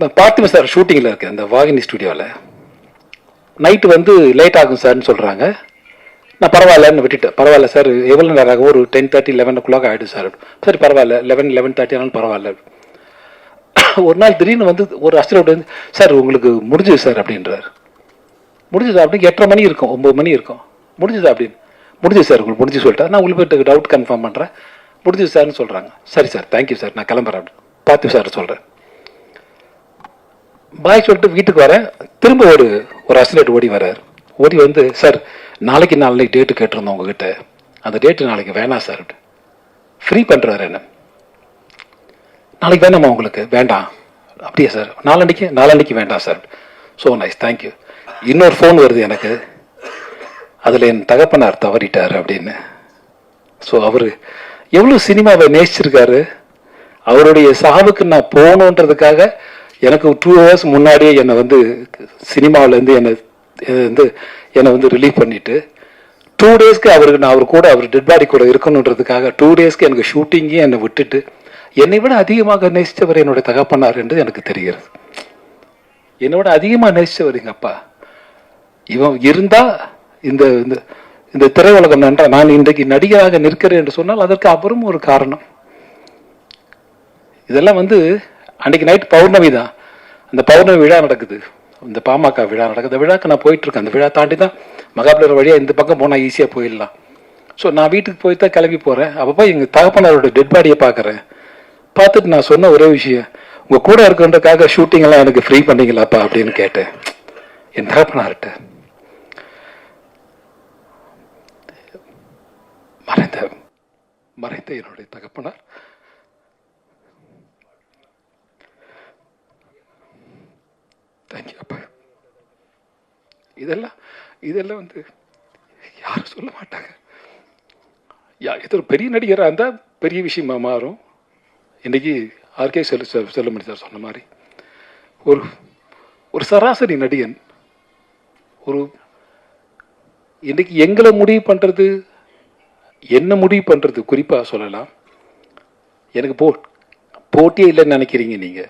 நான் பார்த்திபன் சார் ஷூட்டிங்கில் இருக்கேன் இந்த வாகினி ஸ்டுடியோவில் நைட்டு வந்து லேட் ஆகும் சார்னு சொல்கிறாங்க நான் பரவாயில்லன்னு விட்டுட்டேன். பரவாயில்ல சார் எவ்வளோ நேரம் ஆகும்? ஒரு ten thirty eleven o'clock ஆகிடும் சார் சரி பரவாயில்ல. லெவன் லெவன் தேர்ட்டி ஆனாலும் பரவாயில்ல. ஒரு நாள் திடீர்னு வந்து ஒரு அஸ்டரோட் வந்து சார் உங்களுக்கு முடிஞ்சது சார் அப்படின்றார். முடிஞ்சது? அப்படின்னு எட்டரை மணி இருக்கும். ஒம்பது மணி இருக்கும். முடிஞ்சது? அப்படின்னு. முடிஞ்சது சார் உங்களுக்கு முடிஞ்சு சொல்லிட்டா. நான் உங்களுக்கு டவுட் கன்ஃபார்ம் பண்ணுறேன் முடிஞ்சது சார்னு சொல்கிறாங்க சரி சார் தேங்க்யூ சார் நான் கிளம்புறேன். அப்படின்னு. பார்த்து சார் சொல்கிறேன் பாய் சொல்லிட்டு வீட்டுக்கு வரேன். திரும்ப ஒரு ஒரு அசிலேட் ஓடி வர்றார். ஓடி வந்து சார் நாளைக்கு நாளைக்கு டேட்டு கேட்டிருந்தோம் உங்ககிட்ட. அந்த டேட்டு நாளைக்கு வேணாம் சார். ஃப்ரீ பண்ணுறாரு என்ன? நாளைக்கு வேணாமா உங்களுக்கு? வேண்டாம். அப்படியா சார்? நாளன்னைக்கு? நாளன்னைக்கு வேண்டாம் சார். ஸோ நைஸ் தேங்க்யூ இன்னொரு ஃபோன் வருது எனக்கு. அதில் என் தகப்பனார் தவறிட்டார் அப்படின்னு. ஸோ அவர் எவ்வளோ சினிமாவை நேசிச்சிருக்காரு. அவருடைய சாவுக்கு நான் போகணுன்றதுக்காக எனக்கு டூ ஹவர்ஸ் முன்னாடியே என்னை வந்து சினிமாவிலேருந்து என்னை வந்து என்னை வந்து ரிலீவ் பண்ணிவிட்டு டூ டேஸ்க்கு அவருக்கு நான் அவர் கூட அவர் டெட் பாடி கூட இருக்கணுன்றதுக்காக டூ டேஸ்க்கு எனக்கு ஷூட்டிங்கே என்னை விட்டுட்டு என்னை விட அதிகமாக நேசித்தவர் என்னுடைய தகப்பனார் என்று எனக்கு தெரிகிறது. என்னை விட அதிகமாக நேசித்தவர் எங்கள் அப்பா. இவன் இருந்தால் இந்த இந்த இந்த திரையுலகம் நன்றா நான் இன்றைக்கு நடிகராக நிற்கிறேன் என்று சொன்னால் அதற்கு அப்புறம் ஒரு காரணம். இதெல்லாம் வந்து அன்றைக்கி நைட் பௌர்ணமி தான். அந்த பௌர்ணமி விழா நடக்குது. இந்த பாமக விழா நடக்குது. அந்த விழாக்கு நான் போயிட்டுருக்கேன். அந்த விழா தாண்டி தான் மகாபலிபுரம் வழியாக இந்த பக்கம் போனால் ஈஸியாக போயிடலாம். ஸோ நான் வீட்டுக்கு போய் தான் கிளம்பி போகிறேன் அப்பப்போ எங்கள் தகப்பனாரோட டெட் பாடியை பார்க்குறேன். பார்த்துட்டு நான் சொன்ன ஒரே விஷயம் உங்கள் கூட இருக்கிறதுக்காக ஷூட்டிங்கெல்லாம் எனக்கு ஃப்ரீ பண்ணீங்களாப்பா? அப்படின்னு கேட்டேன். என் தகப்பனார்கிட்ட மறைந்த மறைந்த என்னுடைய தகப்பனார் தேங்க்யூ அப்பா இதெல்லாம் இதெல்லாம் வந்து யாரும் சொல்ல மாட்டாங்க. யா இது ஒரு பெரிய நடிகராக இருந்தால் பெரிய விஷயமா மாறும். இன்றைக்கி ஆர்கே செல் செல்லுமணி சார் சொன்ன மாதிரி ஒரு ஒரு சராசரி நடிகன் ஒரு இன்றைக்கி எங்களை முடிவு பண்ணுறது என்ன முடிவு பண்ணுறது குறிப்பாக சொல்லலாம். எனக்கு போ போட்டியே இல்லைன்னு நினைக்கிறீங்க நீங்கள்